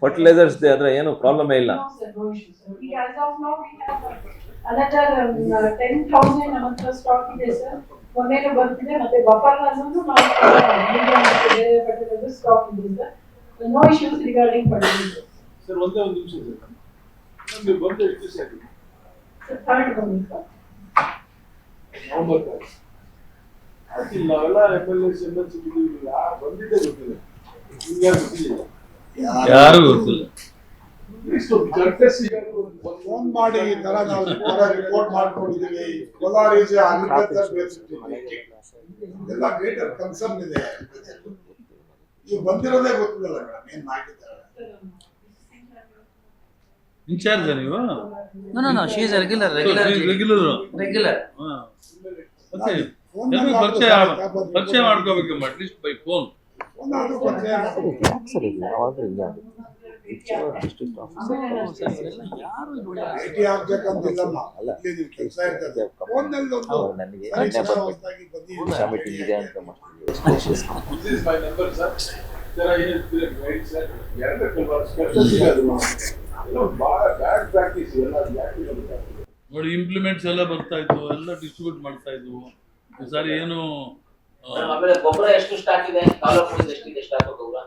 Fertilisers ಅದರ ಏನು problem ಇಲ್ಲ. ಮೊನ್ನೆನೂ ಬರ್ತಿದೆ ಮತ್ತೆ ಬಫರ್ ಅನ್ನೋದು ನಾವು ಸ್ಟಾಕ್ ಇದೆ sir no issues regarding fertiliser sir ಒಂದೇ ಒಂದು ನಿಮಿಷ ಸರ್. ಬಂದು ಎಷ್ಟು ಸರ್ ಥರ್ಡ್ ಬಂದು ಸರ್ ನವೆಂಬರ್ ಆಯ್ತು ನಾವೆಲ್ಲ M L S M L C ಯಾರು ಬಂದಿದ್ದೇ ಗೊತ್ತಿಲ್ಲ. ನಿಮ್ಗೆ ಗೊತ್ತಿಲ್ಲ? ಯಾರು ಗೊತ್ತಿಲ್ಲ ಫೋನ್ ಮಾಡಿ ಈ ತರ ನಾವು ರಿಪೋರ್ಟ್ ಮಾಡ್ಕೊಂಡಿದೀವಿ. ಕೋಲಾರ ಈಸ್ ಎಲ್ಲ ಗ್ರೇಟರ್ ಕನ್ಸರ್ನ್ ಇದೆ. ನೀವು ಬಂದಿರೋದೇ ಗೊತ್ತಿಲ್ಲ ಮೇಡಮ್ ಏನ್ ಮಾಡಿದ್ದಾರೆ ಇನ್ಚಾರ್ಜ್ ನೀವು? No no no regular regular. Regular Regular. ಮತ್ತೆ ಫೋನ್ ಎಲ್ರೂ ಪರಿಚಯ ಪರಿಚಯ ಮಾಡ್ಕೋಬೇಕಮ್ಮ ಅಟ್ಲೀಸ್ಟ್ ಬೈ ಫೋನ್ ಮಾಡ್ಕೊಂಡು ಸರಿ ಯಾವಾಗಲೂ ಹಿಂಗೆ ಆಗುತ್ತೆ ಡಿಸ್ಟ್ರಿಕ್ಟ್. ಇಲ್ಲಿ. ಹೊಸ್ದಾಗಿ ಮೀಟಿಂಗ್ ಇದೆ ಅಂತ ಯಾಕೆ? ನೋಡಿ ಇಂಪ್ಲಿಮೆಂಟ್ಸ್ ಎಲ್ಲ ಬರ್ತಾ ಇದ್ವು ಎಲ್ಲ ಡಿಸ್ಟ್ರಿಬ್ಯೂಟ್ ಮಾಡ್ತಾ ಇದ್ವು. ಈ ಸಾರಿ ಏನು ಆಮೇಲೆ ಗೊಬ್ಬರ ಎಷ್ಟು ಸ್ಟಾಕ್ ಇದೆ? ತಾಲೂಕು ಎಷ್ಟಿದೆ ಸ್ಟಾಕ್ ಗೊಬ್ಬರ?